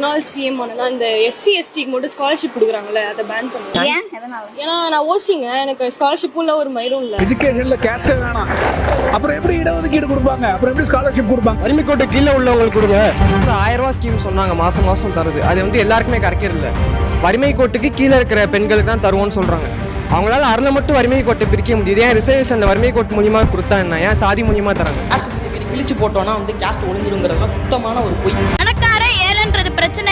முன்னாள் சிஎம் ஆனா இந்த எஸ்சி எஸ்டிக்கு மட்டும் ஸ்காலர்ஷிப் கொடுக்குறாங்கல்ல அதை பேன் பண்ணுங்க. ஏன்? எதனால? ஏன்னா நான் ஓசிங்க எனக்கு ஸ்காலர்ஷிப்பும் இல்லை ஒரு மயிரும் இல்லை. எஜுகேஷன்ல கேஸ்டே வேணாம். அப்புறம் எப்படி இடஒதுக்கீடு கொடுப்பாங்க? அப்புறம் எப்படி ஸ்காலர்ஷிப் கொடுப்பாங்க? வறுமை கோட்டு கீழே உள்ளவங்களுக்கு கொடுங்க. ஆயிரம் ரூபாய் ஸ்கீம் சொன்னாங்க மாசம் மாசம் தருது. அது வந்து எல்லாருக்குமே கிடைக்கிறதில்ல வறுமை கோட்டுக்கு கீழே இருக்கிற பெண்களுக்கு தான் தருவோம்னு சொல்றாங்க. அவங்களால அருளை மட்டும் வறுமை கோட்டை பிரிக்க முடியுது. ஏன் ரிசர்வேஷன் வறுமை கோட்டு மூலியமா கொடுத்தா என்ன? ஏன் சாதி மூலியமா தராங்க? கிழிச்சு போட்டோம்னா வந்து கேஸ்ட் ஒளிஞ்சிருங்கிறதுலாம் சுத்தமான ஒரு பொய்.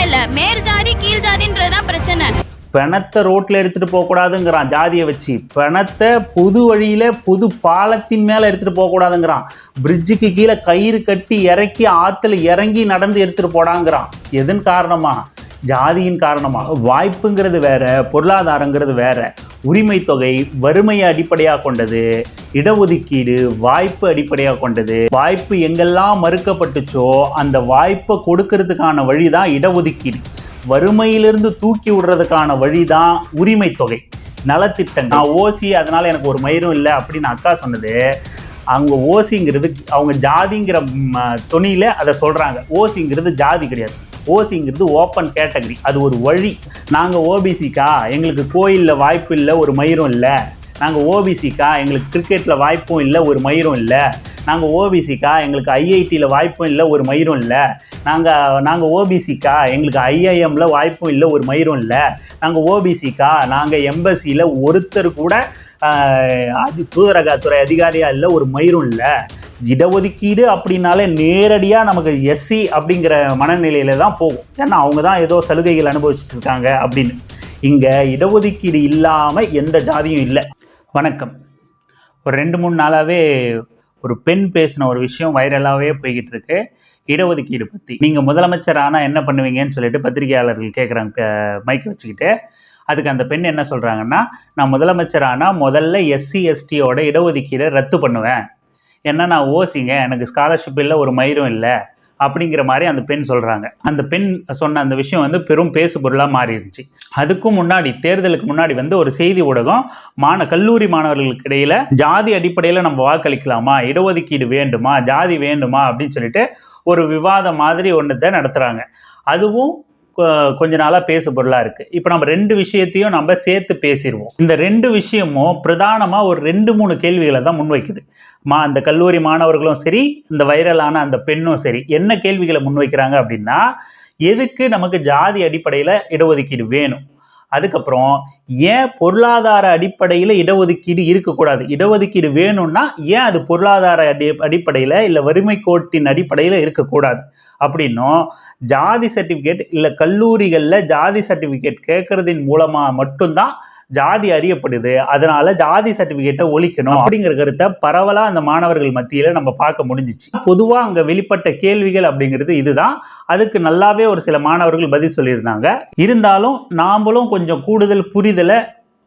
இல்ல மேல் ஜாதி கீழ் ஜாதின்றதுதான் பிரச்சனை. பிணத்தை ரோட்ல எடுத்துட்டு போக கூடாதுங்கிறான் ஜாதியை வச்சு. பிணத்தை புது வழியில புது பாலத்தின் மேல எடுத்துட்டு போக கூடாதுங்கிறான். பிரிட்ஜுக்கு கீழே கயிறு கட்டி இறக்கி ஆத்துல இறங்கி நடந்து எடுத்துட்டு போடாங்கிறான். எதன் காரணமா? ஜாதியின் காரணமாக வாய்ப்புங்கிறது வேற பொருளாதாரங்கிறது வேற. உரிமை தொகை வறுமையை அடிப்படையாக கொண்டது இடஒதுக்கீடு வாய்ப்பு அடிப்படையாக கொண்டது. வாய்ப்பு எங்கெல்லாம் மறுக்கப்பட்டுச்சோ அந்த வாய்ப்பை கொடுக்கறதுக்கான வழிதான் இடஒதுக்கீடு. வறுமையிலிருந்து தூக்கி விடுறதுக்கான வழிதான் உரிமை தொகை. நலத்திட்டங்கள். நான் ஓசி அதனால் எனக்கு ஒரு மயிரும் இல்லை அப்படின்னு அக்கா சொன்னது. அவங்க ஓசிங்கிறது அவங்க ஜாதிங்கிற ம், அதை சொல்கிறாங்க ஓசிங்கிறது ஜாதி கிடையாது. ஓசிங்கிறது ஓப்பன் கேட்டகரி அது ஒரு வழி. நாங்கள் ஓபிசிக்கா எங்களுக்கு கோயிலில் வாய்ப்பு இல்லை ஒரு மயிரும் இல்லை. நாங்கள் ஓபிசிக்கா எங்களுக்கு கிரிக்கெட்டில் வாய்ப்பும் இல்லை ஒரு மயிரும் இல்லை. நாங்கள் ஓபிசிக்கா எங்களுக்கு ஐஐடியில் வாய்ப்பும் இல்லை ஒரு மயிரும் இல்லை. நாங்கள் நாங்கள் ஓபிசிக்கா எங்களுக்கு ஐஐஎம்மில் வாய்ப்பும் இல்லை ஒரு மயிரும் இல்லை. நாங்கள் ஓபிசிக்கா நாங்கள் எம்பசியில் ஒருத்தர் கூட அது தூதரகத்துறை அதிகாரியாக இல்லை ஒரு மயிரும் இல்லை. இடஒதுக்கீடு அப்படின்னாலே நேரடியாக நமக்கு எஸ்சி அப்படிங்கிற மனநிலையில தான் போகும். ஏன்னா அவங்க தான் ஏதோ சலுகைகள் அனுபவிச்சுட்டு இருக்காங்க அப்படின்னு. இங்கே இடஒதுக்கீடு இல்லாமல் எந்த ஜாதியும் இல்லை. வணக்கம். ஒரு ரெண்டு மூணு நாளாகவே ஒரு பெண் பேசின ஒரு விஷயம் வைரலாகவே போய்கிட்டு இருக்கு. இடஒதுக்கீடு பற்றி நீங்கள் முதலமைச்சர் ஆனால் என்ன பண்ணுவீங்கன்னு சொல்லிட்டு பத்திரிகையாளர்கள் கேட்குறாங்க மைக்கை வச்சுக்கிட்டு. அதுக்கு அந்த பெண் என்ன சொல்கிறாங்கன்னா நான் முதலமைச்சர் ஆனால் முதல்ல எஸ்சி எஸ்டியோட இடஒதுக்கீடை ரத்து பண்ணுவேன். ஏன்னா நான் ஓசிங்க? எனக்கு ஸ்காலர்ஷிப் இல்லை ஒரு மயிரும் இல்லை. அப்படிங்கிற மாதிரி அந்த பெண் சொல்கிறாங்க அந்த பெண் சொன்ன அந்த விஷயம் வந்து பெரும் பேசு பொருளாக மாறிடுச்சு. அதுக்கும் முன்னாடி தேர்தலுக்கு முன்னாடி வந்து ஒரு செய்தி ஊடகம் மாண கல்லூரி மாணவர்களுக்கு இடையில் ஜாதி அடிப்படையில் நம்ம வாக்களிக்கலாமா? இடஒதுக்கீடு வேண்டுமா? ஜாதி வேண்டுமா? அப்படின்னு சொல்லிட்டு ஒரு விவாதம் மாதிரி ஒன்றத்தை நடத்துகிறாங்க அதுவும் கொஞ்ச நாளாக பேசு பொருளாக இருக்குது இப்போ நம்ம ரெண்டு விஷயத்தையும் நம்ம சேர்த்து பேசிடுவோம் இந்த ரெண்டு விஷயமும் பிரதானமாக ஒரு ரெண்டு மூணு கேள்விகளை தான் முன்வைக்குது. மா அந்த கல்லூரி மாணவர்களும் சரி இந்த வைரலான அந்த பெண்ணும் சரி என்ன கேள்விகளை முன்வைக்கிறாங்க அப்படின்னா எதுக்கு நமக்கு ஜாதி அடிப்படையில் இடஒதுக்கீடு வேணும்? அதுக்கப்புறம் ஏன் பொருளாதார அடிப்படையில் இடஒதுக்கீடு இருக்கக்கூடாது? இடஒதுக்கீடு வேணும்னா ஏன் அது பொருளாதார அடி அடிப்படையில் இல்லை வறுமை கோட்டின் அடிப்படையில் இருக்கக்கூடாது? அப்படின்னும் ஜாதி சர்டிஃபிகேட் இல்லை கல்லூரிகளில் ஜாதி சர்டிஃபிகேட் கேட்குறதின் மூலமாக மட்டும்தான் ஜாதி அறியப்படுது அதனால ஜாதி சர்டிஃபிகேட்டை ஒழிக்கணும் அப்படிங்கிற கருத்தை பரவலாக அந்த மாணவர்கள் மத்தியில் நம்ம பார்க்க முடிஞ்சிச்சு. பொதுவாக அங்கே வெளிப்பட்ட கேள்விகள் அப்படிங்கிறது இதுதான். அதுக்கு நல்லாவே ஒரு சில மாணவர்கள் பதில் சொல்லியிருந்தாங்க. இருந்தாலும் நாமளும் கொஞ்சம் கூடுதல் புரிதலை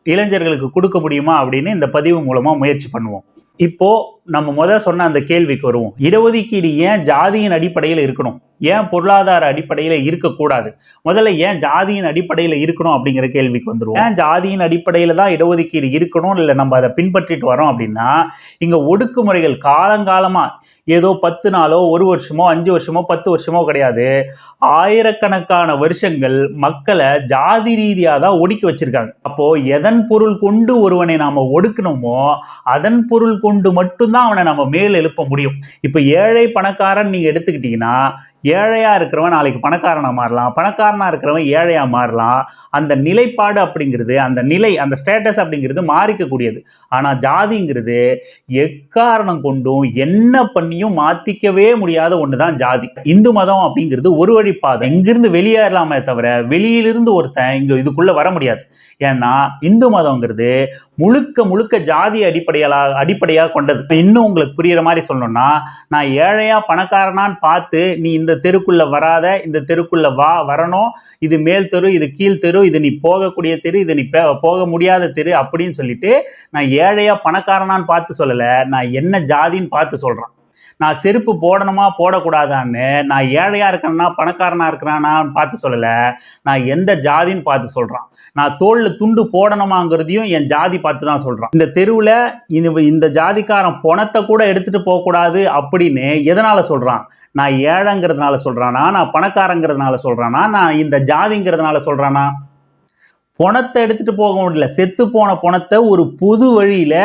இளைஞர்களுக்கு கொடுக்க முடியுமா அப்படின்னு இந்த பதிவு மூலமாக முயற்சி பண்ணுவோம். இப்போ நம்ம முதல் சொன்ன அந்த கேள்விக்கு வருவோம். இடஒதுக்கீடு ஏன் ஜாதியின் அடிப்படையில் இருக்கணும்? ஏன் பொருளாதார அடிப்படையில் இருக்கக்கூடாது? முதல்ல ஏன் ஜாதியின் அடிப்படையில் இருக்கணும் அப்படிங்கிற கேள்விக்கு வந்துடும் ஏன் ஜாதியின் அடிப்படையில் தான் இடஒதுக்கீடு இருக்கணும்? இல்லை நம்ம அதை பின்பற்றிட்டு வரோம் அப்படின்னா இங்கே ஒடுக்குமுறைகள் காலங்காலமாக ஏதோ பத்து நாளோ ஒரு வருஷமோ அஞ்சு வருஷமோ பத்து வருஷமோ கிடையாது. ஆயிரக்கணக்கான வருஷங்கள் மக்களை ஜாதி ரீதியாக தான் ஒடுக்கி வச்சிருக்காங்க. அப்போது எதன் பொருள் கொண்டு ஒருவனை நாம் ஒடுக்கணுமோ அதன் பொருள் கொண்டு மட்டும்தான் அவனை நம்ம மேல் எழுப்ப முடியும். இப்போ ஏழை பணக்காரன் நீங்க எடுத்துக்கிட்டீங்கன்னா ஏழையா இருக்கிறவன் நாளைக்கு பணக்காரனாக மாறலாம். பணக்காரனா இருக்கிறவன் ஏழையாக மாறலாம். அந்த நிலைப்பாடு அப்படிங்கிறது அந்த நிலை அந்த ஸ்டேட்டஸ் அப்படிங்கிறது மாறிக்கக்கூடியது. ஆனா ஜாதிங்கிறது எக்காரணம் கொண்டும் என்ன பண்ணியும் மாத்திக்கவே முடியாத ஒண்ணுதான் ஜாதி. இந்து மதம் அப்படிங்கிறது ஒரு வழிப்பாதை எங்கிருந்து வெளியேறலாமே தவிர வெளியிலிருந்து ஒருத்தன் இங்க இதுக்குள்ள வர முடியாது. ஏன்னா இந்து மதம்ங்கிறது முழுக்க முழுக்க ஜாதி அடிப்படையால அடிப்படையாக கொண்டது. இன்னும் உங்களுக்கு புரியுற மாதிரி சொல்லணும்னா நான் ஏழையா பணக்காரனான்னு பார்த்து நீ இந்த தெருக்குள்ள வராத இந்த தெருக்குள்ள வா வரணும் இது மேல் தெரு இது கீழ் தெரு இது நீ போகக்கூடிய தெரு இது நீ பே- போக முடியாத தெரு அப்படின்னு சொல்லிட்டு நான் ஏழையா பணக்காரனான்னு பார்த்து சொல்லலை நான் என்ன ஜாதின்னு பார்த்து சொல்கிறேன் நான் செருப்பு போடணுமா போடக்கூடாதான்னு நான் ஏழையாக இருக்கிறேன்னா பணக்காரனா இருக்கிறானான்னு பார்த்து சொல்லலை. நான் எந்த ஜாதின்னு பார்த்து சொல்கிறான் நான் தோளில் துண்டு போடணுமாங்கிறதையும் என் ஜாதி பார்த்து தான் சொல்கிறான் இந்த தெருவில் இந்த இந்த ஜாதிக்காரன் பணத்தை கூட எடுத்துகிட்டு போகக்கூடாது அப்படின்னு எதனால் சொல்கிறான் நான் ஏழைங்கிறதுனால சொல்கிறானா நான் பணக்காரங்கிறதுனால சொல்கிறானா நான் இந்த ஜாதிங்கிறதுனால சொல்கிறானா பணத்தை எடுத்துகிட்டு போக முடியல. செத்து போன பணத்தை ஒரு பொது வழியில்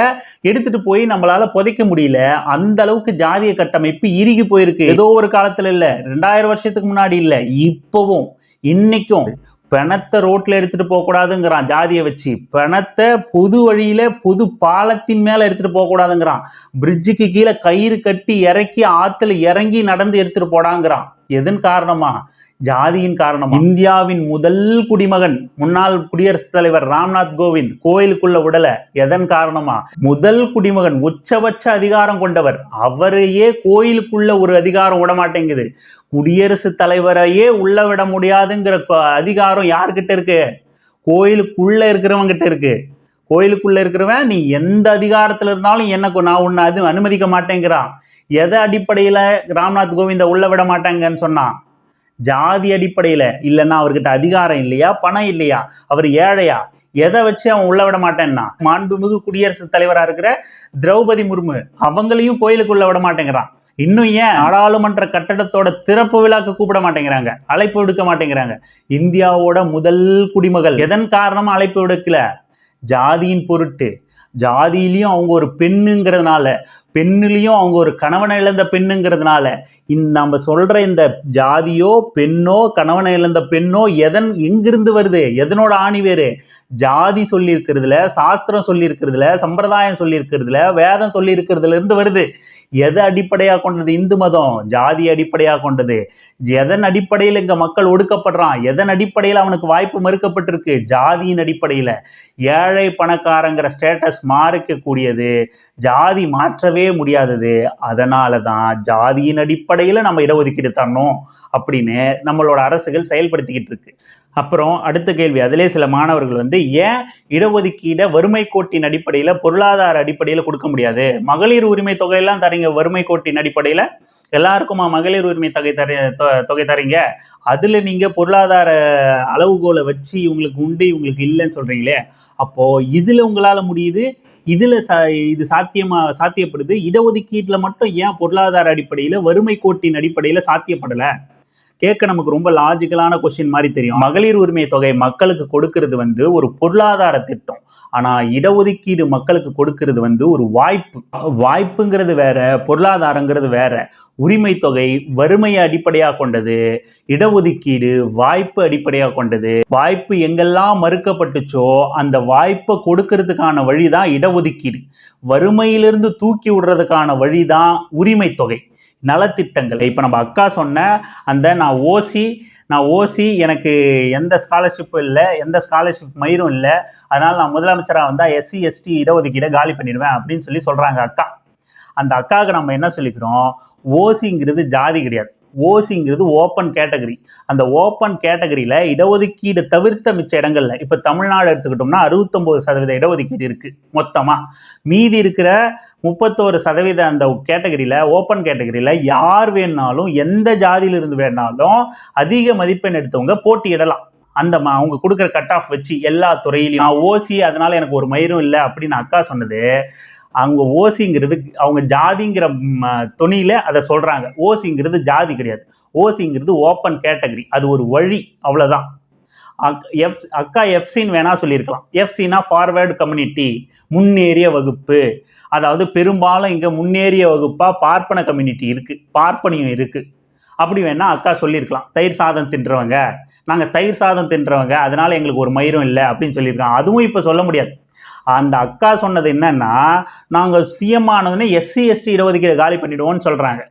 எடுத்துகிட்டு போய் நம்மளால் புதைக்க முடியல. அந்த அளவுக்கு ஜாதிய கட்டமைப்பு இறுகி போயிருக்கு. ஏதோ ஒரு காலத்தில் இல்லை. ரெண்டாயிரம் வருஷத்துக்கு முன்னாடி இல்லை. இப்போவும் இன்னைக்கும் பிணத்தை ரோட்டில் எடுத்துகிட்டு போகக்கூடாதுங்கிறான் ஜாதியை வச்சு. பிணத்தை பொது வழியில் பொது பாலத்தின் மேலே எடுத்துகிட்டு போகக்கூடாதுங்கிறான் பிரிட்ஜுக்கு கீழே கயிறு கட்டி இறக்கி ஆற்றுல இறங்கி நடந்து எடுத்துகிட்டு போடாங்கிறான். எதன் காரணமா? ஜாதியின் காரணம்? இந்தியாவின் முதல் குடிமகன் முன்னாள் குடியரசுத் தலைவர் ராம்நாத் கோவிந்த் கோயிலுக்குள்ள உடலை எதன் காரணமா? முதல் குடிமகன் உச்சபட்ச அதிகாரம் கொண்டவர். அவரையே கோயிலுக்குள்ள ஒரு அதிகாரம் விட மாட்டேங்குது குடியரசுத் தலைவரையே உள்ள விட முடியாதுங்கிற அதிகாரம் யார்கிட்ட இருக்கு? கோயிலுக்குள்ள இருக்கிறவங்க கிட்ட இருக்கு. கோயிலுக்குள்ள இருக்கிறவன் நீ எந்த அதிகாரத்துல இருந்தாலும் என்ன நான் உன்னை அது அனுமதிக்க மாட்டேங்கிறான். எதை அடிப்படையில் ராம்நாத் கோவிந்தை உள்ள விட மாட்டாங்கன்னு சொன்னான் ஜாதி அடிப்படையில். இல்லைன்னா அவர்கிட்ட அதிகாரம் இல்லையா? பணம் இல்லையா? அவர் ஏழையா? எதை வச்சு அவன் உள்ள விட மாட்டேன்னா? மாண்புமிகு குடியரசுத் தலைவராக இருக்கிற திரௌபதி முர்மு அவங்களையும் கோயிலுக்குள்ள விட மாட்டேங்கிறான். இன்னும் ஏன் நாடாளுமன்ற கட்டடத்தோட திறப்பு விழாக்கு கூப்பிட மாட்டேங்கிறாங்க? அழைப்பு விடுக்க மாட்டேங்கிறாங்க. இந்தியாவோட முதல் குடிமகள். எதன் காரணமா அழைப்பு விடுக்கல. ஜாதியின் பொருட்டு. ஜாதியிலையும் அவங்க ஒரு பெண்ணுங்கிறதுனால பெண்ணுலேயும் அவங்க ஒரு கணவனை இழந்த பெண்ணுங்கிறதுனால இந்த நம்ம சொல்கிற இந்த ஜாதியோ பெண்ணோ கணவனை இழந்த பெண்ணோ எதன் எங்கிருந்து வருது? எதனோட ஆணி வேறு? ஜாதி சொல்லியிருக்கிறதுல சாஸ்திரம் சொல்லியிருக்கிறதுல சம்பிரதாயம் சொல்லியிருக்கிறதுல வேதம் சொல்லியிருக்கிறதுலேருந்து வருது. எதை அடிப்படையாக கொண்டது? இந்து மதம். ஜாதி அடிப்படையாக கொண்டது. எதன் அடிப்படையில் இங்கே மக்கள் ஒடுக்கப்படுறான்? எதன் அடிப்படையில் அவனுக்கு வாய்ப்பு மறுக்கப்பட்டிருக்கு? ஜாதியின் அடிப்படையில். ஏழை பணக்காரங்கிற ஸ்டேட்டஸ் மாறிக்கக்கூடியது. ஜாதி மாற்றவே முடியாதது. அதனால தான் ஜாதியின் அடிப்படையில் நம்ம இடஒதுக்கீடு தரணும். அப்படின்னு நம்மளோட அரசுகள் செயல்படுத்திக்கிட்டு இருக்கு. அப்புறம் அடுத்த கேள்வி அதிலே சில மாணவர்கள் வந்து ஏன் இடஒதுக்கீடை வறுமை கோட்டின் அடிப்படையில் பொருளாதார அடிப்படையில் கொடுக்க முடியாது? மகளிர் உரிமை தொகையெல்லாம் தரீங்க வறுமை கோட்டின் அடிப்படையில்? எல்லாருக்குமா மகளிர் உரிமை தொகை தர தொ- தொகை தரீங்க? அதில் நீங்கள் பொருளாதார அளவுகோலை வச்சு இவங்களுக்கு உண்டு இவங்களுக்கு இல்லைன்னு சொல்கிறீங்களே அப்போது இதில் உங்களால் முடியுது? இதில் சா இது சாத்தியமாக சாத்தியப்படுது? இடஒதுக்கீட்டில் மட்டும் ஏன் பொருளாதார அடிப்படையில் வறுமை கோட்டின் அடிப்படையில் சாத்தியப்படலை? கேட்க நமக்கு ரொம்ப லாஜிக்கலான கொஸ்டின் மாதிரி தெரியும். மகளிர் உரிமை தொகை மக்களுக்கு கொடுக்கறது வந்து ஒரு பொருளாதார திட்டம். ஆனால் இடஒதுக்கீடு மக்களுக்கு கொடுக்கறது வந்து ஒரு வாய்ப்பு. வாய்ப்புங்கிறது வேற பொருளாதாரங்கிறது வேற. உரிமை தொகை வறுமையை அடிப்படையாக கொண்டது இடஒதுக்கீடு வாய்ப்பு அடிப்படையாக கொண்டது. வாய்ப்பு எங்கெல்லாம் மறுக்கப்பட்டுச்சோ அந்த வாய்ப்பை கொடுக்கறதுக்கான வழி தான் இடஒதுக்கீடு. வறுமையிலிருந்து தூக்கி விடுறதுக்கான வழி தான் உரிமை தொகை. நலத்திட்டங்கள். இப்போ நம்ம அக்கா சொன்ன அந்த நான் ஓசி நான் ஓசி எனக்கு எந்த ஸ்காலர்ஷிப்பும் இல்லை எந்த ஸ்காலர்ஷிப் மயிரும் இல்லை. அதனால் நான் முதலமைச்சராக வந்தால் எஸ்சி எஸ்டி இடஒதுக்கீடை காலி பண்ணிடுவேன் அப்படின்னு சொல்லி சொல்கிறாங்க அக்கா. அந்த அக்காவுக்கு நம்ம என்ன சொல்லிக்கிறோம்? ஓசிங்கிறது ஜாதி கிடையாது. ஓசிங்கிறது ஓப்பன் கேட்டகரி அந்த ஓப்பன் கேட்டகரியில் இடஒதுக்கீடு தவிர்த்த மிச்ச இடங்களில் இப்போ தமிழ்நாடு எடுத்துக்கிட்டோம்னா அறுபத்தொம்போது சதவீத இடஒதுக்கீடு இருக்குது மொத்தமாக மீதி இருக்கிற முப்பத்தோரு சதவீத அந்த கேட்டகரியில் ஓப்பன் கேட்டகரியில் யார் வேணாலும் எந்த ஜாதியிலிருந்து வேணாலும் அதிக மதிப்பெண் எடுத்தவங்க போட்டியிடலாம். அந்த அவங்க கொடுக்குற கட் ஆஃப் வச்சு எல்லா துறையிலையும். நான் ஓசி அதனால எனக்கு ஒரு மயிரும் இல்லை அப்படின்னு அக்கா சொன்னது அவங்க ஓசிங்கிறது அவங்க ஜாதிங்கிற ம, அதை சொல்கிறாங்க ஓசிங்கிறது ஜாதி கிடையாது. ஓசிங்கிறது ஓப்பன் கேட்டகரி அது ஒரு வழி. அவ்வளோதான் அக்- எஃப் அக்கா எஃப்சின்னு வேணால் சொல்லியிருக்கலாம். எஃப்சினா ஃபார்வேர்டு கம்யூனிட்டி முன்னேறிய வகுப்பு. அதாவது பெரும்பாலும் இங்கே முன்னேறிய வகுப்பாக பார்ப்பன கம்யூனிட்டி இருக்குது பார்ப்பனியம் இருக்குது அப்படி வேணால் அக்கா சொல்லியிருக்கலாம். தயிர் சாதம் தின்றவங்க. நாங்கள் தயிர் சாதம் தின்றவங்க. அதனால் எங்களுக்கு ஒரு மயிரும் இல்லை அப்படின்னு சொல்லியிருக்காங்க. அதுவும் இப்போ சொல்ல முடியாது. அந்த அக்கா சொன்னது என்னன்னா நாங்கள் சிஎம் ஆனதுன்னு எஸ்சி எஸ்டி இடஒதுக்கீடு காலி பண்ணிடுவோம்னு சொல்கிறாங்க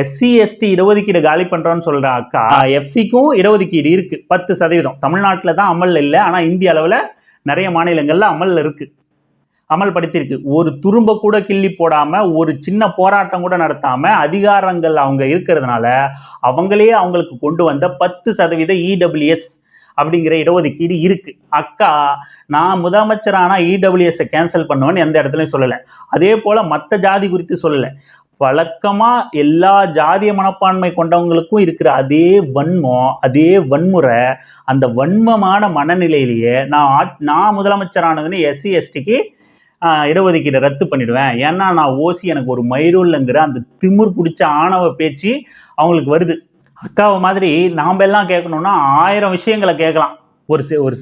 எஸ்சி எஸ்டி இடஒதுக்கீடு காலி பண்ணுறோன்னு சொல்கிற அக்கா எஃப்சிக்கும் இடஒதுக்கீடு இருக்குது பத்து சதவீதம். தமிழ்நாட்டில் தான் அமல் இல்லை ஆனால் இந்திய அளவில் நிறைய மாநிலங்களில் அமலில் இருக்குது அமல்படுத்தியிருக்கு. ஒரு துரும்ப கூட கிள்ளி போடாமல் ஒரு சின்ன போராட்டம் கூட நடத்தாமல் அதிகாரங்கள் அவங்க இருக்கிறதுனால அவங்களே அவங்களுக்கு கொண்டு வந்த பத்து சதவீத இடபிள்யூஎஸ் அப்படிங்கிற இடஒதுக்கீடு இருக்கு. அக்கா நான் முதலமைச்சரானா இடபிள்யூஎஸ்ஸை கேன்சல் பண்ணுவேன்னு எந்த இடத்துலையும் சொல்லலை. அதே போல் மற்ற ஜாதி குறித்து சொல்லலை. வழக்கமாக எல்லா ஜாதிய மனப்பான்மை கொண்டவங்களுக்கும் இருக்கிற அதே வன்மம் அதே வன்முறை அந்த வன்மமான மனநிலையிலேயே நான் நான் முதலமைச்சரானதுன்னு எஸ்சி எஸ்டிக்கு இடஒதுக்கீடை ரத்து பண்ணிடுவேன். ஏன்னா நான் ஓசி எனக்கு ஒரு மயிரோல்லங்கிற அந்த திமிர் பிடிச்ச ஆணவ பேச்சு அவங்களுக்கு வருது. அக்காவை மாதிரி நாம் எல்லாம் கேட்கணுன்னா ஆயிரம் விஷயங்களை கேட்கலாம். ஒரு ஒரு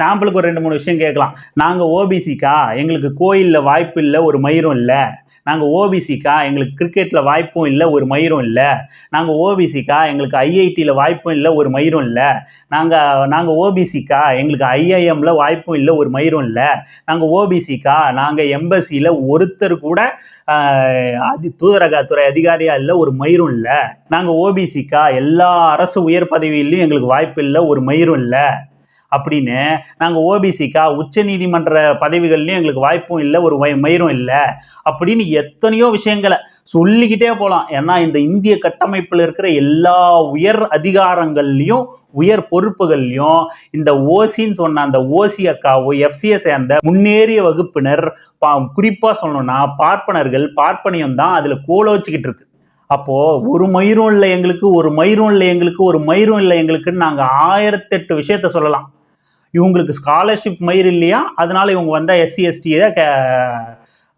சாம்பிளுக்கு ஒரு ரெண்டு மூணு விஷயம் கேட்கலாம். நாங்கள் ஓபிசிக்கா எங்களுக்கு கோயிலில் வாய்ப்பு இல்லை ஒரு மயிரும் இல்லை. நாங்கள் ஓபிசிக்கா எங்களுக்கு கிரிக்கெட்டில் வாய்ப்பும் இல்லை ஒரு மயிரும் இல்லை. நாங்கள் ஓபிசிக்கா எங்களுக்கு ஐஐடியில் வாய்ப்பும் இல்லை ஒரு மயிரும் இல்லை. நாங்கள் நாங்கள் ஓபிசிக்கா எங்களுக்கு ஐஐஎம்மில் வாய்ப்பும் இல்லை ஒரு மயிரும் இல்லை. நாங்கள் ஓபிசிக்கா நாங்கள் எம்பசியில் ஒருத்தர் கூட அதி தூதரக தூதரகத்துறை அதிகாரியாக இல்லை ஒரு மயிரும் இல்லை. நாங்கள் ஓபிசிக்கா எல்லா அரசு உயர் பதவியிலையும் எங்களுக்கு வாய்ப்பு இல்லை ஒரு மயிரும் இல்லை. அப்படின்னு நாங்கள் ஓபிசிக்கா உச்ச நீதிமன்ற பதவிகள்லையும் எங்களுக்கு வாய்ப்பும் இல்லை ஒரு வய- மயிரும் இல்லை அப்படின்னு எத்தனையோ விஷயங்களை சொல்லிக்கிட்டே போகலாம் ஏன்னா இந்த இந்திய கட்டமைப்பில் இருக்கிற எல்லா உயர் அதிகாரங்கள்லையும் உயர் பொறுப்புகள்லையும் இந்த ஓசின்னு சொன்ன அந்த ஓசி அக்காவோ எஃப்சியை சேர்ந்த முன்னேறிய வகுப்பினர் பா குறிப்பாக சொல்லணும்னா பார்ப்பனர்கள் பார்ப்பனியம் தான் அதில் கோலோச்சிக்கிட்டு இருக்கு. அப்போது ஒரு மயிரும் இல்லை எங்களுக்கு ஒரு மயிரும் இல்லை எங்களுக்கு ஒரு மயிரும் இல்லை எங்களுக்குன்னு நாங்கள் ஆயிரத்தெட்டு விஷயத்த சொல்லலாம். இவங்களுக்கு ஸ்காலர்ஷிப் மயிர் இல்லையா? அதனால இவங்க வந்தால் எஸ்சி எஸ்டியை க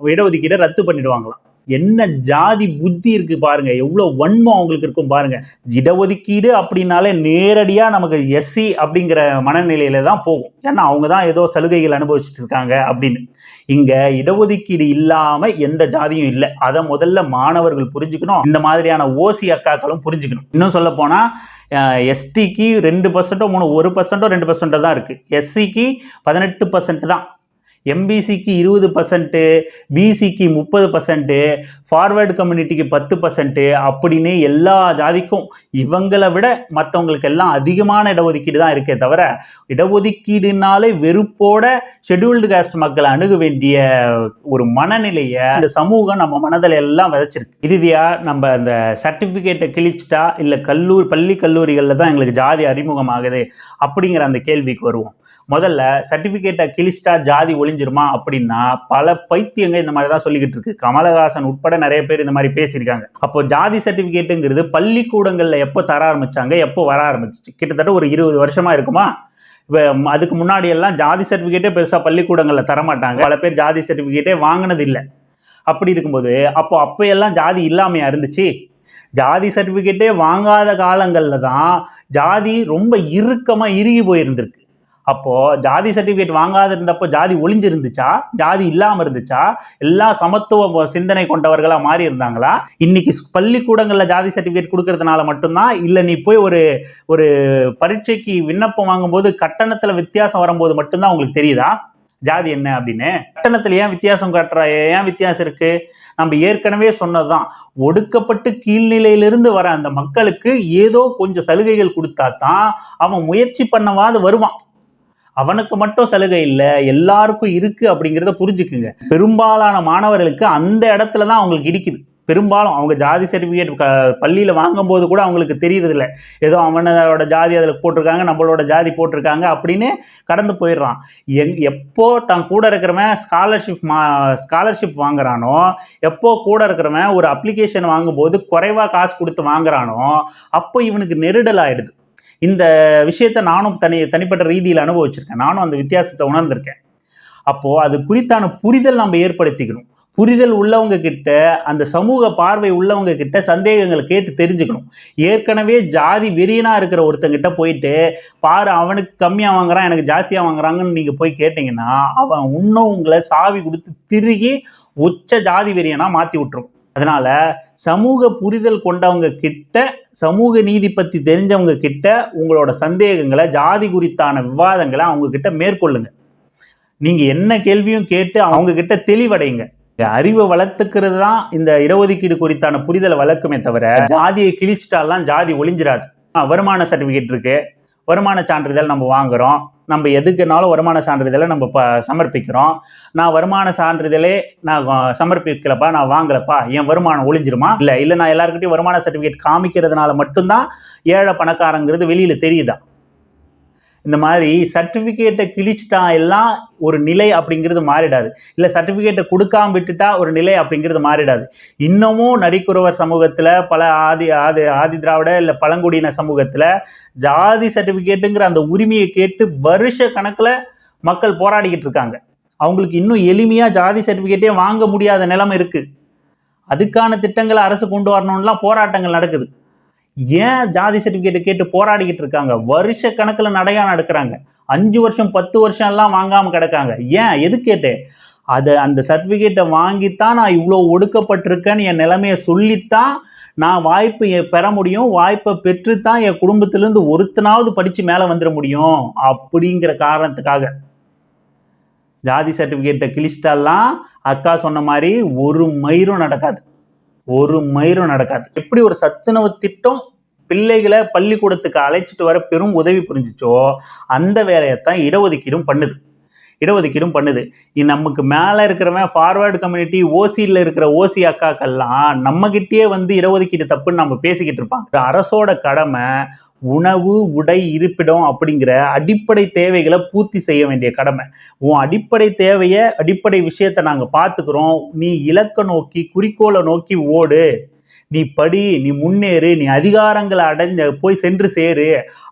இடஒதுக்கீடை ரத்து பண்ணிடுவாங்களாம். என்ன ஜாதி புத்தி இருக்கு பாருங்க எவ்வளோ வன்மம் அவங்களுக்கு இருக்கும் பாருங்க. இடஒதுக்கீடு அப்படின்னாலே நேரடியாக நமக்கு எஸ்சி அப்படிங்கிற மனநிலையில தான் போகும். ஏன்னா அவங்க தான் ஏதோ சலுகைகள் அனுபவிச்சுட்டு இருக்காங்க அப்படின்னு. இங்க இடஒதுக்கீடு இல்லாம எந்த ஜாதியும் இல்லை. அதை முதல்ல மாணவர்கள் புரிஞ்சுக்கணும். இந்த மாதிரியான ஓசி அக்காக்களும் புரிஞ்சுக்கணும். இன்னும் சொல்ல போனா எஸ்டிக்கு ரெண்டு பர்சன்ட்டோ மூணு ஒரு பர்சன்ட்டோ ரெண்டு பர்சன்ட்டோ தான் இருக்கு. எஸ்சிக்கு பதினெட்டு பர்சன்ட் தான். எம்பிசிக்கு இருபது பர்சன்ட்டு பிசிக்கு முப்பது பர்சன்ட்டு ஃபார்வேர்டு கம்யூனிட்டிக்கு பத்து பர்சன்ட்டு அப்படின்னு எல்லா ஜாதிக்கும் இவங்களை விட மற்றவங்களுக்கு எல்லாம் அதிகமான இடஒதுக்கீடு தான் இருக்கே தவிர இடஒதுக்கீடுனாலே வெறுப்போட ஷெட்யூல்டு காஸ்ட் மக்களை அணுக வேண்டிய ஒரு மனநிலையை இந்த சமூகம் நம்ம மனதில் எல்லாம் விதைச்சிருக்கு. இறுதியாக நம்ம அந்த சர்டிஃபிகேட்டை கிழிச்சிட்டா இல்லை கல்லூரி பள்ளி கல்லூரிகளில் தான் எங்களுக்கு ஜாதி அறிமுகமாகுது அப்படிங்கிற அந்த கேள்விக்கு வருவோம். முதல்ல சர்டிஃபிகேட்டை கிழிச்சிட்டா ஜாதி ஒழிஞ்சிருமா அப்படின்னா பல பைத்தியங்க இந்த மாதிரி தான் சொல்லிக்கிட்டு இருக்கு. கமலஹாசன் உட்பட நிறைய பேர் இந்த மாதிரி பேசியிருக்காங்க. அப்போ ஜாதி சர்டிஃபிகேட்டுங்கிறது பள்ளிக்கூடங்களில் எப்போ தர ஆரம்பிச்சாங்க எப்போ வர ஆரம்பிச்சிச்சு? கிட்டத்தட்ட ஒரு இருபது வருஷமா இருக்குமா? இப்போ அதுக்கு முன்னாடி எல்லாம் ஜாதி சர்டிஃபிகேட்டே பெருசாக பள்ளிக்கூடங்களில் தரமாட்டாங்க பல பேர் ஜாதி சர்டிஃபிகேட்டே வாங்கினது இல்லை. அப்படி இருக்கும்போது அப்போ அப்போ ஜாதி இல்லாமையா இருந்துச்சு? ஜாதி சர்டிஃபிகேட்டே வாங்காத காலங்களில் தான் ஜாதி ரொம்ப இறுக்கமாக இறுகி போயிருந்திருக்கு. அப்போ ஜாதி சர்டிஃபிகேட் வாங்காத இருந்தப்போ ஜாதி ஒளிஞ்சிருந்துச்சா? ஜாதி இல்லாமல் இருந்துச்சா? எல்லா சமத்துவ சிந்தனை கொண்டவர்களாக மாறி இருந்தாங்களா? இன்னைக்கு பள்ளிக்கூடங்களில் ஜாதி சர்டிஃபிகேட் கொடுக்கறதுனால மட்டும்தான் இல்லை நீ போய் ஒரு ஒரு பரீட்சைக்கு விண்ணப்பம் வாங்கும்போது கட்டணத்தில் வித்தியாசம் வரும்போது மட்டும்தான் உங்களுக்கு தெரியுதா? ஜாதி என்ன அப்படின்னு? கட்டணத்தில் ஏன் வித்தியாசம் காட்டுற? ஏன் வித்தியாசம் இருக்கு? நம்ம ஏற்கனவே சொன்னதுதான் ஒடுக்கப்பட்டு கீழ்நிலையிலிருந்து வர அந்த மக்களுக்கு ஏதோ கொஞ்சம் சலுகைகள் கொடுத்தா தான் அவன் முயற்சி பண்ணவாது வருவான். அவனுக்கு மட்டும் சலுகை இல்லை எல்லாருக்கும் இருக்கு அப்படிங்கிறத புரிஞ்சுக்குங்க. பெரும்பாலான மாணவர்களுக்கு அந்த இடத்துல தான் அவங்களுக்கு இடிக்குது. பெரும்பாலும் அவங்க ஜாதி சர்டிஃபிகேட் க பள்ளியில் வாங்கும்போது கூட அவங்களுக்கு தெரியறதில்ல. ஏதோ அவனோட ஜாதி அதில் போட்டிருக்காங்க நம்மளோட ஜாதி போட்டிருக்காங்க அப்படின்னு கடந்து போயிடுறான். எங் எப்போ தான் கூட இருக்கிறவன் ஸ்காலர்ஷிப் மா ஸ்காலர்ஷிப் வாங்குறானோ எப்போ கூட இருக்கிறவன் ஒரு அப்ளிகேஷன் வாங்கும்போது குறைவாக காசு கொடுத்து வாங்குறானோ அப்போ இவனுக்கு நெருடல் ஆயிடுது. இந்த விஷயத்தை நானும் தனி தனிப்பட்ட ரீதியில் அனுபவிச்சிருக்கேன். நானும் அந்த வித்தியாசத்தை உணர்ந்திருக்கேன். அப்போது அது குறித்தான புரிதல் நம்ம ஏற்படுத்திக்கணும். புரிதல் உள்ளவங்க கிட்ட அந்த சமூக பார்வை உள்ளவங்க கிட்ட சந்தேகங்களை கேட்டு தெரிஞ்சுக்கணும். ஏற்கனவே ஜாதி வெறியனாக இருக்கிற ஒருத்தங்கிட்ட போயிட்டு பாரு அவனுக்கு கம்மியாக வாங்குறான் எனக்கு ஜாஸ்தியாக வாங்குறாங்கன்னு நீங்கள் போய் கேட்டிங்கன்னா அவன் இன்னும் உங்களை சாவி கொடுத்து திருகி உச்ச ஜாதி வெறியனாக மாற்றி விட்டுரும். அதனால சமூக புரிதல் கொண்டவங்க கிட்ட சமூக நீதி பற்றி தெரிஞ்சவங்க கிட்ட உங்களோட சந்தேகங்களை ஜாதி குறித்தான விவாதங்களை அவங்க கிட்ட மேற்கொள்ளுங்க. நீங்க என்ன கேள்வியும் கேட்டு அவங்க கிட்ட தெளிவடைங்க அறிவை வளர்த்துக்கிறது தான் இந்த இடஒதுக்கீடு குறித்தான புரிதலை வளர்க்குமே தவிர ஜாதியை கிழிச்சிட்டாலாம் ஜாதி ஒளிஞ்சிராது. வருமான சர்டிஃபிகேட் இருக்கு. வருமான சான்றிதழ் நம்ம வாங்குறோம். நம்ம எதுக்குனாலும் வருமான சான்றிதழை நம்ம ப சமர்ப்பிக்கிறோம். நான் வருமான சான்றிதழே நான் சமர்ப்பிக்கலப்பா நான் வாங்கலப்பா என் வருமானம் ஒளிஞ்சிருமா? இல்லை இல்லை நான் எல்லாருக்கிட்டையும் வருமான சர்டிஃபிகேட் காமிக்கிறதுனால மட்டும்தான் ஏழை பணக்காரங்கிறது வெளியில் தெரியுதா? இந்த மாதிரி சர்டிஃபிகேட்டை கிழிச்சிட்டா எல்லாம் ஒரு நிலை அப்படிங்கிறது மாறிடாது. இல்லை சர்டிஃபிகேட்டை கொடுக்காம விட்டுட்டா ஒரு நிலை அப்படிங்கிறது மாறிடாது. இன்னமும் நரிக்குறவர் சமூகத்தில் பல ஆதி ஆதி ஆதி திராவிட இல்லை பழங்குடியின சமூகத்தில் ஜாதி சர்டிஃபிகேட்டுங்கிற அந்த உரிமையை கேட்டு வருஷ கணக்கில் மக்கள் போராடிக்கிட்டு இருக்காங்க. அவங்களுக்கு இன்னும் எளிமையாக ஜாதி சர்டிஃபிகேட்டே வாங்க முடியாத நிலைமை இருக்குது அதுக்கான திட்டங்களை அரசு கொண்டு வரணும்லாம் போராட்டங்கள் நடக்குது. ஏன் ஜாதி சர்டிஃபிகேட்டை கேட்டு போராடிக்கிட்டு இருக்காங்க? வருஷ கணக்கில் நடையா நடக்கிறாங்க அஞ்சு வருஷம் பத்து வருஷம் எல்லாம் வாங்காமல் கிடக்காங்க. ஏன்? எது கேட்டு அதை அந்த சர்டிஃபிகேட்டை வாங்கித்தான் நான் இவ்வளோ ஒடுக்கப்பட்டிருக்கேன்னு என் நிலைமையை சொல்லித்தான் நான் வாய்ப்பு பெற முடியும். வாய்ப்பை பெற்றுத்தான் என் குடும்பத்திலேருந்து ஒருத்தனாவது படித்து மேலே வந்துட முடியும். அப்படிங்கிற காரணத்துக்காக. ஜாதி சர்டிஃபிகேட்டை கிழிச்சிட்டாலாம் அக்கா சொன்ன மாதிரி ஒரு மயிரும் நடக்காது. ஒரு மயிரும் நடக்காது. எப்படி ஒரு சத்துணவு திட்டம் பிள்ளைகளை பள்ளிக்கூடத்துக்கு அழைச்சிட்டு வர பெரும் உதவி புரிஞ்சுச்சோ அந்த வேலையைத்தான் இடஒதுக்கீடும் பண்ணுது. இடஒதுக்கீடும் பண்ணுது. நமக்கு மேலே இருக்கிறவன் ஃபார்வேர்டு கம்யூனிட்டி ஓசியில் இருக்கிற ஓசி அக்காக்கள்லாம் நம்மகிட்டயே வந்து இடஒதுக்கீடு தப்புன்னு நம்ம பேசிக்கிட்டு இருப்பாங்க. அரசோட கடமை உணவு உடை இருப்பிடம் அப்படிங்கிற அடிப்படை தேவைகளை பூர்த்தி செய்ய வேண்டிய கடமை. உன் அடிப்படை தேவையை அடிப்படை விஷயத்தை நாங்கள் பார்த்துக்கிறோம் நீ இலக்கை நோக்கி குறிக்கோளை நோக்கி ஓடு. நீ படி நீ முன்னேறு நீ அதிகாரங்களை அடைஞ்ச போய் சென்று சேரு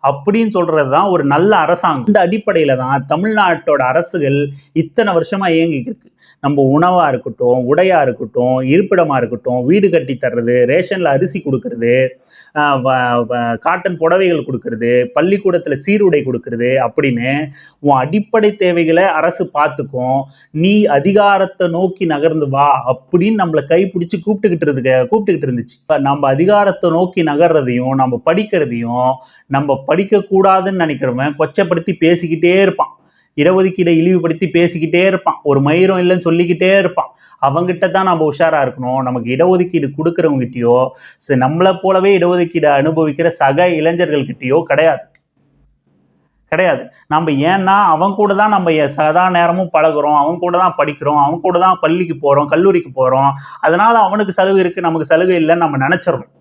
அப்படின்னு சொல்றது தான் ஒரு நல்ல அரசாங்கம். இந்த அடிப்படையில் தான் தமிழ்நாட்டோட அரசுகள் இத்தனை வருஷமாக இயங்கிக்கிருக்கு நம்ம உணவாக இருக்கட்டும் உடையாக இருக்கட்டும் இருப்பிடமாக இருக்கட்டும் வீடு கட்டி தர்றது ரேஷனில் அரிசி கொடுக்கறது வ- வ- காட்டன் புடவைகள் கொடுக்கறது பள்ளிக்கூடத்தில் சீருடை கொடுக்கறது அப்படின்னு உன் அடிப்படை தேவைகளை அரசு பார்த்துக்கும். நீ அதிகாரத்தை நோக்கி நகர்ந்து வா அப்படின்னு நம்மளை கை பிடிச்சி கூப்பிட்டுக்கிட்டு இருக்க கூப்பிட்டுக்கிட்டு இருந்துச்சு. இப்போ நம்ம அதிகாரத்தை நோக்கி நகர்றதையும் நம்ம படிக்கிறதையும் நம்ம படிக்கக்கூடாதுன்னு நினைக்கிறவன் கொச்சப்படுத்தி பேசிக்கிட்டே இருப்பான். இடஒதுக்கீடை இழிவுபடுத்தி பேசிக்கிட்டே இருப்பான். ஒரு மயிரும் இல்லைன்னு சொல்லிக்கிட்டே இருப்பான். அவங்ககிட்ட தான் நம்ம உஷாராக இருக்கணும். நமக்கு இடஒதுக்கீடு கொடுக்குறவங்ககிட்டயோ நம்மளை போலவே இடஒதுக்கீடு அனுபவிக்கிற சக இளைஞர்கள்கிட்டயோ கிடையாது. கிடையாது. நம்ம ஏன்னா அவன் கூட தான் நம்ம சதா நேரமும் பழகுறோம். அவன் கூட தான் படிக்கிறோம். அவன் கூட தான் பள்ளிக்கு போகிறோம் கல்லூரிக்கு போகிறோம் அதனால் அவனுக்கு சலுகை இருக்குது நமக்கு சலுகை இல்லைன்னு நம்ம நினச்சிடணும்.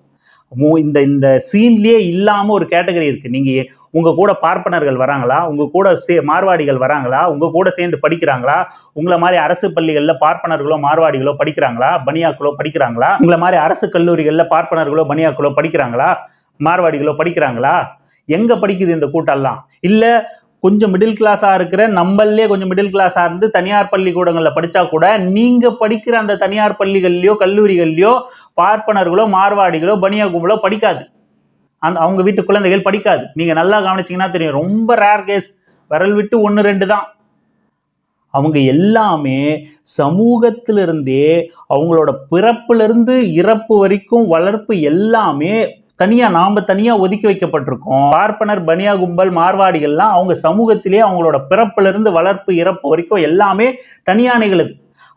இந்த இந்த சீன்லேயே இல்லாமல் ஒரு கேட்டகரி இருக்குது நீங்கள் உங்கள் கூட பார்ப்பனர்கள் வராங்களா? உங்கள் கூட சே மார்வாடிகள் வராங்களா? உங்கள் கூட சேர்ந்து படிக்கிறாங்களா? உங்களை மாதிரி அரசு பள்ளிகளில் பார்ப்பனர்களோ மார்வாடிகளோ படிக்கிறாங்களா? பனியாக்களோ படிக்கிறாங்களா? உங்களை மாதிரி அரசு கல்லூரிகளில் பார்ப்பனர்களோ பனியாக்களோ படிக்கிறாங்களா? மார்வாடிகளோ படிக்கிறாங்களா? எங்கே படிக்குது இந்த கூட்டம்லாம்? இல்லை கொஞ்சம் மிடில் கிளாஸாக இருக்கிற நம்மளே கொஞ்சம் மிடில் கிளாஸாக இருந்து தனியார் பள்ளிக்கூடங்களில் படித்தா கூட நீங்கள் படிக்கிற அந்த தனியார் பள்ளிகள்லையோ கல்லூரிகள்லையோ பார்ப்பனர்களோ மார்வாடிகளோ பனியா கும்பலோ படிக்காது. அந்த அவங்க வீட்டு குழந்தைகள் படிக்காது. நீங்கள் நல்லா கவனிச்சிங்கன்னா தெரியும். ரொம்ப ரேர் கேஸ் விரல் விட்டு ஒன்று ரெண்டு தான். அவங்க எல்லாமே சமூகத்திலிருந்தே அவங்களோட பிறப்பிலிருந்து இறப்பு வரைக்கும் வளர்ப்பு எல்லாமே தனியாக நாம் தனியாக ஒதுக்கி வைக்கப்பட்டிருக்கோம். பார்ப்பனர் பனியா கும்பல் மார்வாடிகள்லாம் அவங்க சமூகத்திலே அவங்களோட பிறப்பிலிருந்து வளர்ப்பு இறப்பு வரைக்கும் எல்லாமே தனியாக நிகழுது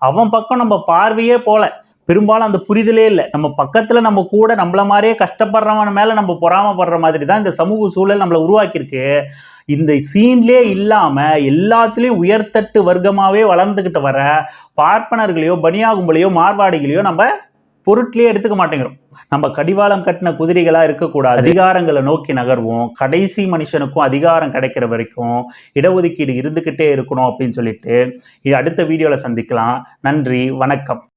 அவன் பக்கம் நம்ம பார்வையே போல. பெரும்பாலும் அந்த புரிதலே இல்லை. நம்ம பக்கத்தில் நம்ம கூட நம்மள மாதிரியே கஷ்டப்படுறவன் மேலே நம்ம பொறாமப்படுற மாதிரி தான் இந்த சமூக சூழல் நம்மளை உருவாக்கியிருக்கு. இந்த சீன்லேயே இல்லாமல் எல்லாத்துலேயும் உயர்தட்டு வர்க்கமாகவே வளர்ந்துக்கிட்டு வர பார்ப்பனர்களையோ பனியாகும்பலையோ மார்பாடிகளையோ மார்வாடிகளையோ நம்ம பொருட்களே எடுத்துக்க மாட்டேங்கிறோம். நம்ம கடிவாளம் கட்டின குதிரைகளாக இருக்கக்கூடாது. அதிகாரங்களை நோக்கி நகர்வோம். கடைசி மனுஷனுக்கும் அதிகாரம் கிடைக்கிற வரைக்கும் இடஒதுக்கீடு இருந்துக்கிட்டே இருக்கணும் அப்படின்னு சொல்லிட்டு இது அடுத்த வீடியோவில் சந்திக்கலாம். நன்றி வணக்கம்.